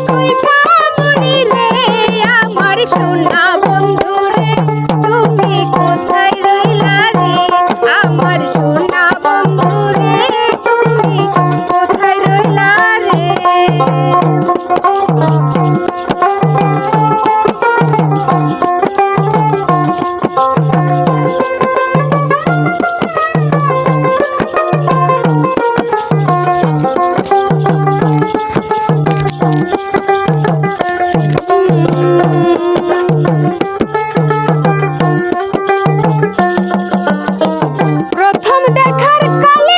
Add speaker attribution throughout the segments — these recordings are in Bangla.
Speaker 1: কই দেখার কালে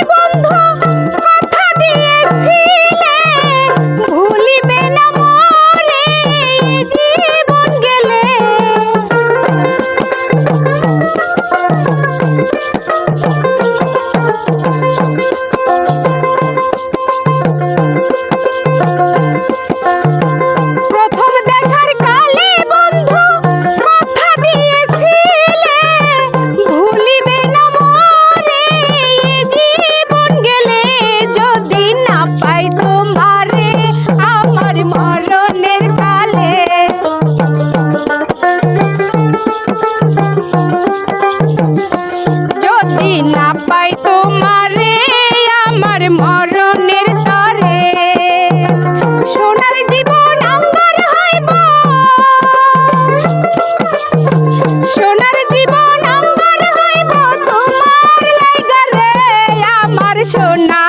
Speaker 1: পাই তোমারে, আমার মরণের তরে। সোনার জীবন আমার হইব। সোনার জীবন আমার হইব তোমার লাইগা রে, আমার সোনা।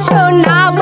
Speaker 1: সোনা